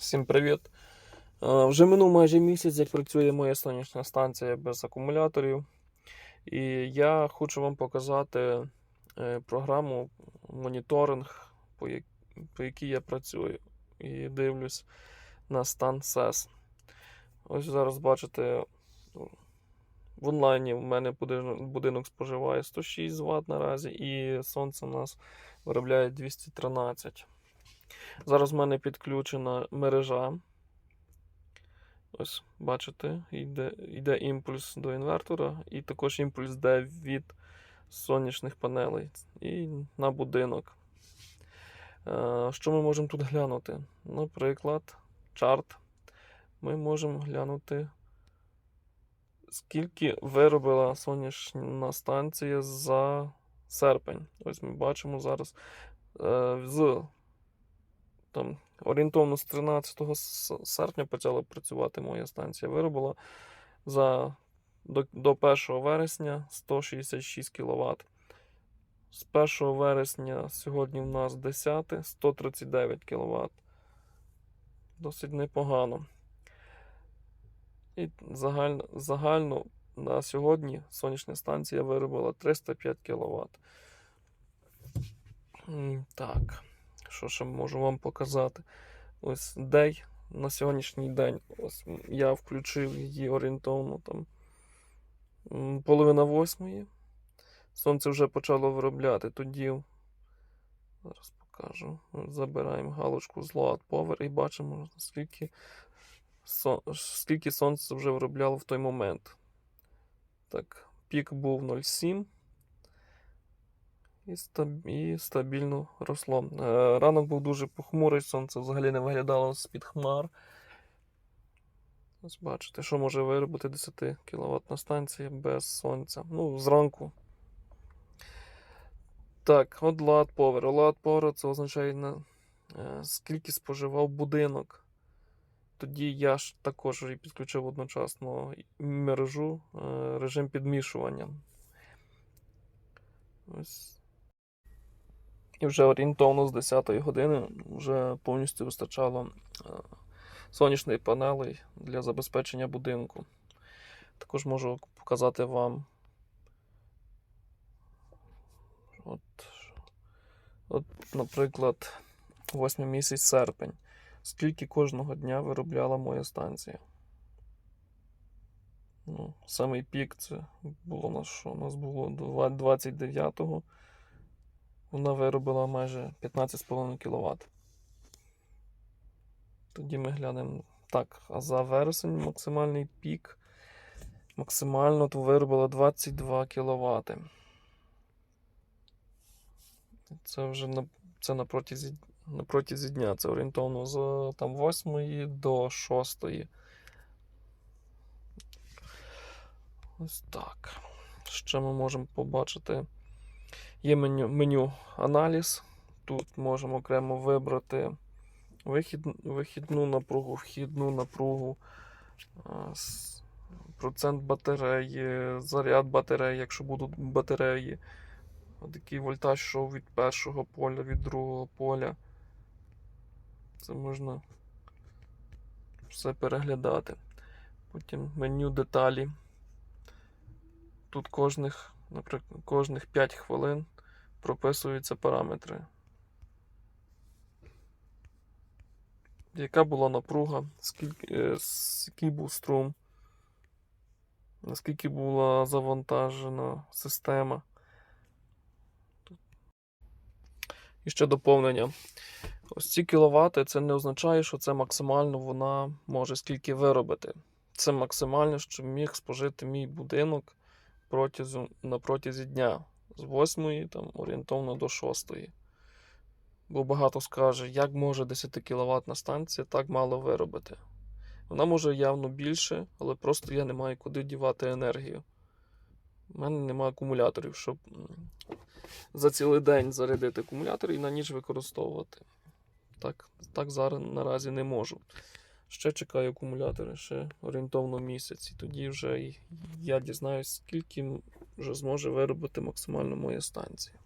Всім привіт! Е, Вже минув майже місяць, як працює моя сонячна станція без акумуляторів. І я хочу вам показати е, програму моніторинг, по якій я працюю. І дивлюсь на стан СЕС. Ось зараз бачите, в онлайні в мене будинок споживає 106 Вт наразі, і сонце у нас виробляє 213. Зараз в мене підключена мережа. Ось, бачите, йде, йде імпульс до інвертора, і також імпульс йде від сонячних панелей і на будинок. Е, Що ми можемо тут глянути? Наприклад, чарт. Ми можемо глянути, скільки виробила сонячна станція за серпень. Ось ми бачимо зараз е, з там орієнтовно з 13 серпня почала працювати моя станція. Виробила за до, до 1 вересня 166 кВт. З 1 вересня сьогодні в нас 10 139 кВт. Досить непогано. І загально, загально на сьогодні сонячна станція виробила 305 кВт. Так. Що ще можу вам показати? Ось дей на сьогоднішній день. Ось я включив її орієнтовно там половина восьмої. Сонце вже почало виробляти. Тоді зараз покажу. Забираємо галочку з Load Power і бачимо, скільки, сон, скільки сонце вже виробляло в той момент. Так, пік був 0,7 і, стаб... і стабільно росло. Е, Ранок був дуже похмурий, сонце взагалі не виглядало з-під хмар. Ось бачите, що може виробити 10 кВт станція без сонця. Ну, зранку. Так, от Load Power. Load Power це означає, на, е, скільки споживав будинок. Тоді я ж також підключив одночасно мережу, е, режим підмішування. Ось. І вже орієнтовно з 10 години вже повністю вистачало е, сонячної панелей для забезпечення будинку. Також можу показати вам. От, от наприклад, 8 місяць серпень. Скільки кожного дня виробляла моя станція? Ну, самий пік це було у нас що? У нас було 29-го. Вона виробила майже 15,5 кВт. Тоді ми глянемо. Так, а за вересень максимальний пік. Максимально то виробила 22 кВт. Це вже на, це на протязі, на протязі дня. Це орієнтовно з там, 8 до 6. Ось так. Що ми можемо побачити? Є меню, меню аналіз. Тут можемо окремо вибрати вихід, вихідну напругу, вхідну напругу, процент батареї, заряд батареї, якщо будуть батареї. От який вольтаж йшов від першого поля, від другого поля. Це можна все переглядати. Потім меню деталі. Тут кожних, наприклад, кожних 5 хвилин прописуються параметри. Яка була напруга, скільки, е, який був струм, наскільки була завантажена система. І ще доповнення. Ось ці кіловати це не означає, що це максимально вона може скільки виробити. Це максимально, що міг спожити мій будинок протягом, на протязі дня з 8 там, орієнтовно до 6. Бо багато скаже, як може 10 кВт станція так мало виробити. Вона може явно більше, але просто я не маю куди дівати енергію. У мене немає акумуляторів, щоб за цілий день зарядити акумулятор і на ніч використовувати. Так, так зараз наразі не можу. Ще чекаю акумулятори, ще орієнтовно місяць. І тоді вже я дізнаюсь, скільки вже зможе виробити максимально моя станція.